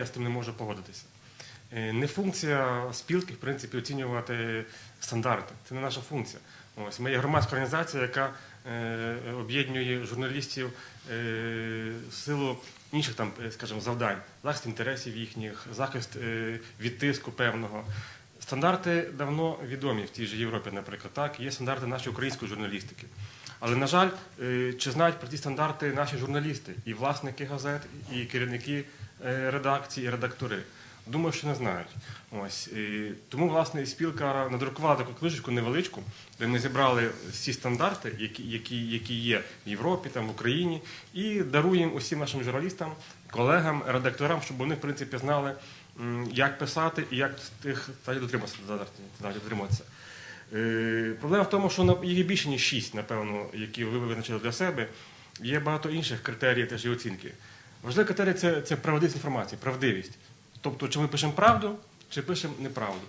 Я з тим не можу погодитися. Е, Не функція спілки, в принципі, оцінювати стандарти. Це не наша функція. Ось ми є громадська організація, яка е, об'єднує журналістів е, в силу інших там, е, скажімо, завдань, захист інтересів їхніх, захист е, від тиску певного. Стандарти давно відомі в тій же Європі, наприклад, так є стандарти нашої української журналістики. Але на жаль, е, чи знають про ті стандарти наші журналісти, і власники газет, і керівники редакції, і редактори? Думаю, що не знають. Ось і тому власне спілка надрукувала таку книжечку невеличку, де ми зібрали всі стандарти, які, які, які є в Європі, там в Україні, і даруємо усім нашим журналістам, колегам, редакторам, щоб вони в принципі знали, як писати і як тих статей дотримуватися. Е, Проблема в тому, що їх є більше ніж шість, напевно, які ви визначили для себе. Є багато інших критеріїв теж і оцінки. Важливий критерій це, це правдивість інформації, правдивість. Тобто, чи ми пишемо правду, чи пишемо неправду.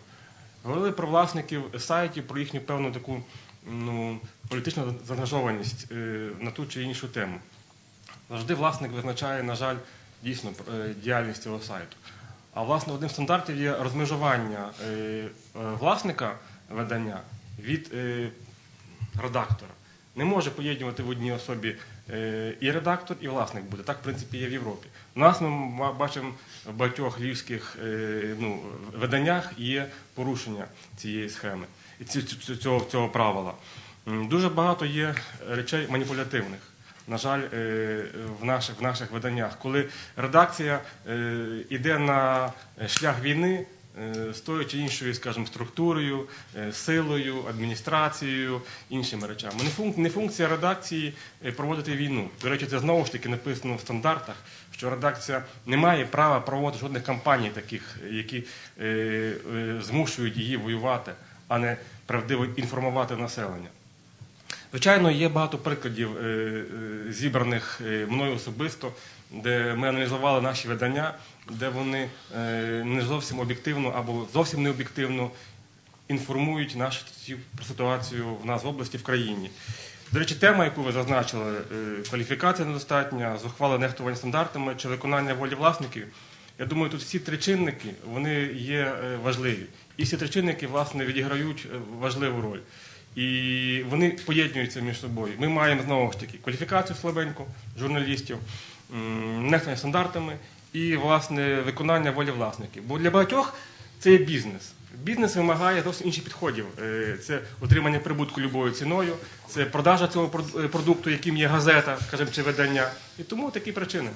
Говорили про власників сайтів, про їхню певну таку ну, політичну заангажованість е, на ту чи іншу тему. Завжди власник визначає, на жаль, дійсно е, діяльність цього сайту. А власне одним з стандартів є розмежування е, власника видання від редактора. Не може поєднувати в одній особі е, і редактор, і власник буде. Так, в принципі, є в Європі. У нас ми бачимо в багатьох львівських е, ну, виданнях є порушення цієї схеми цього, цього правила. Дуже багато є речей маніпулятивних. На жаль, е, в наших, в наших виданнях, коли редакція йде на шлях війни з тою чи іншою, скажімо, структурою, е, силою, адміністрацією, іншими речами. Не, функ, не функція редакції е, проводити війну. До речі, це знову ж таки написано в стандартах, що редакція не має права проводити жодних кампаній таких, які е, е, змушують її воювати, а не правдиво інформувати населення. Звичайно, є багато прикладів е, е, зібраних е, мною особисто, де ми аналізували наші видання, де вони е, не зовсім об'єктивно або зовсім не об'єктивно інформують нашу про ситуацію в нас в області, в країні. До речі, тема, яку ви зазначили, е, кваліфікація недостатня, зухвале нехтування стандартами чи виконання волі власників. Я думаю, тут всі три чинники вони є е, важливі. І всі три чинники власне відіграють важливу роль. І вони поєднуються між собою. Ми маємо знову ж таки кваліфікацію слабеньку журналістів, м, нехтування стандартами і власне виконання волі власників. Бо для багатьох це є бізнес. Бізнес вимагає зовсім інших підходів. Е, Це отримання прибутку любою ціною, це продажа цього е, продукту, яким є газета, скажімо, чи видання. І тому такі причини.